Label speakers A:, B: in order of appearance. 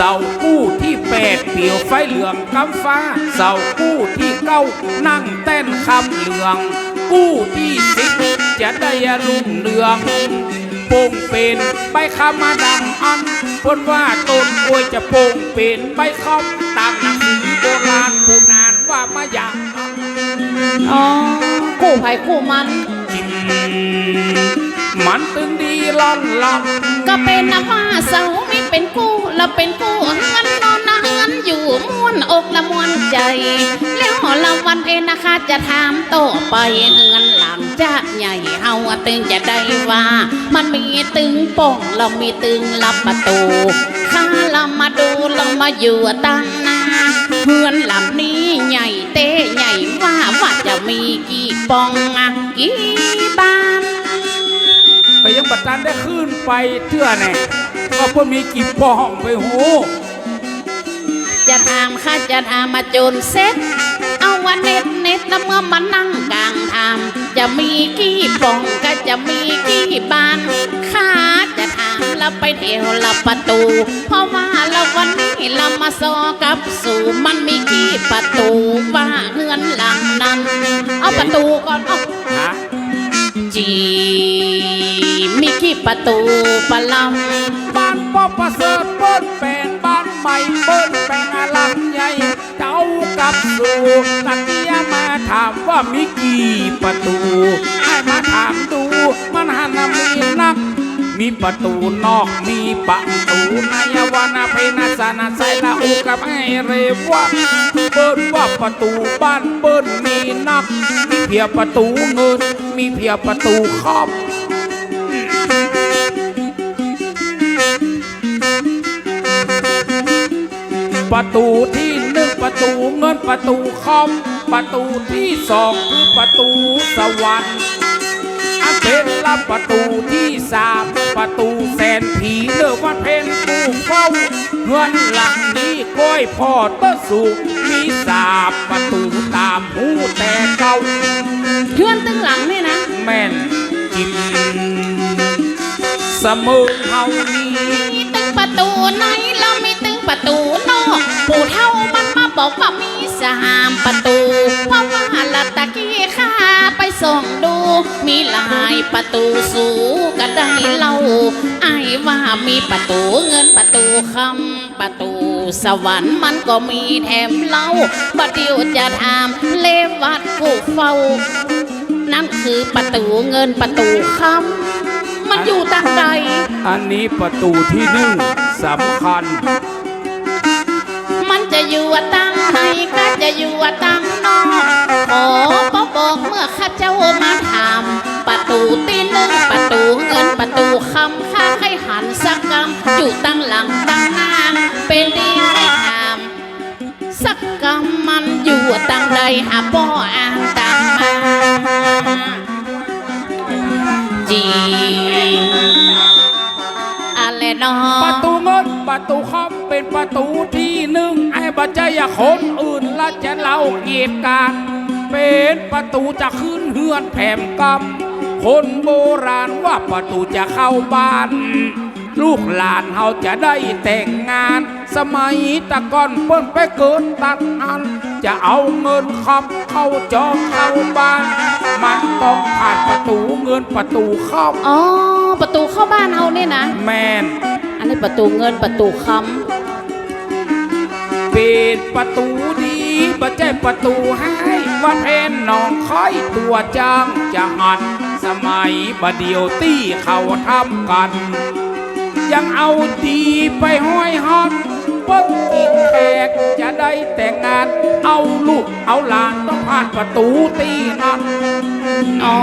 A: เสากู้ที่แปดเปลี่ยวไฟเหลืองกำฟ้า เสากู้ที่เก้านั่งเต้นคำเหลือง กู้ที่สิบจะได้รุ่งเรืองโป่งเป็นใบคำมาดังอันพนว่าต้นกล้วยจะโป่งเป็นใบคำตามหนังสือโบราณผู้นานว่ามาอย่าง
B: อ๋อคู่ไผ่คู่มัน
A: จิมมันตึงดีล่อนล่อน
B: ก็เป็นนะว่าเสาไม่ เป็นกู้เราเป็นกู้เงินนอนนะเงินอยู่ม้วนอกละม้วนใจ แล้วละวันเองนะคะจะถามโตไปเงินหลังจากใหญ่เฮาตึงจะได้ว่า มันมีตึงป่องเรามีตึงลับประตูข้าเรามาดูเรามาอยู่ตั้งนาเพื่อนลำนี้ใหญ่เต้ใหญ่ว่าว่าจะมีกี่ปองอะกี่
A: ยังบัดนั้นได้ขึ้นไปเทื่อแน่ก็เพิ่นมีกี่ป้องไปโห
B: จะถามข้าจะถามมาจนเซ็ตเอาวันเน็ตเน็ตแล้วเมื่อมานั่งกลางทางจะมีกี่ป่องก็จะมีกี่บานข้าจะถามเราไปเที่ยวลับประตู เพราะว่าเราวันนี้เรามาซอกับสู่มันมีกี่ประตูว่าเฮือนหลังนั้น เอาประตูก่อนเอา
A: ฮะ
B: จีมีกี่ ประตูปะล
A: บ้านป้อประเสริฐเปิ้นเป็นบ้านใหม่เปิ้นเป็นอลังใหญ่เจ้ากับสู่ตะเกียมาถามว่ามีกี่ประตูให้มาถามดูมันหันมีนักมีประตูนอกมีประตูในวานาเพนาสานาไซละอูกับไอเรว่าเปิ้นว่าประตูบ้านเปิ้นมีนัก มีเพียประตูเงิน มีเพียประตูครอบ ประตูที่หนึ่งประตูเงินประตูคอม ประตูที่สองคือประตูสวรรค์อันเป็นละประตูที่สามประตูแสนผีเลือว่าเพนผู้เฝ้าเงินหลังนี้ก้อยพ่อเตอสูมีสามประตูตามหูแต่เก่าำ
B: เฮือนตึงหลังนี่นะ
A: แม่นจิมเส มอเฮานี้
B: มีตึงประตูไหนเรามีตึงประตูนอกปู่เท่ามันมาบอกว่ามีสามประตู เพราะว่าละตะกี้ข้าไปส่องดู มีหลายประตูสูก็ได้เล่าไอ้ว่ามีประตูเงินประตูคำประตูสวรรค์มันก็มีแถมเล่าบัดเดียวจะถามเลวัดกูเฝ้า นั่นคือประตูเงินประตูคำ มันอยู่ตั้งใด
A: อันนี้ประตูที่หนึ่งสำคัญ
B: มันจะอยู่ตั้งในก็จะอยู่ตั้งนอกขอบอกบอกเมื่อข้าเจ้ามาถามประตูตีหนึ่งประตูเงินประตูคำข้าให้หันสักกำอยู่ตั้งหลังตั้งหน้าเป็นดีให้ถามสักกำมันอยู่ตั้งใดหาป้ อะไรนอ
A: ประตูเงินประตูคอมเป็นประตูที่หนึ่งไอ้บัจจยคนอื่นละจะเล่าเกียรติการเป็นประตูจะขึ้นเฮือนแถมกำคนโบราณว่าประตูจะเข้าบ้าน ลูกหลานเขาจะได้แต่งงาน สมัยตะก่อนเปิ้นไปเกิดตัดอัน จะเอาเงินคำเข้าจองเข้าบ้าน มันต้องผ่านประตูเงินประตูเข้า
B: อ๋อ ประตูเข้าบ้านเอาเนี่ยนะ
A: แมน
B: อันนี้ประตูเงินประตูค
A: ปิดประตูดีประใจประตูให้ว่าเพนหนองค่อยตัวจางจะหันสมัยบดเดียวตี้เขาทำกัน ยังเอาดีไปห้อยฮอนเปิ้งกินแข กจะได้แต่งงาน เอาลูกเอาหลานต้องผ่านประตูตีนั้น
B: อ๋อ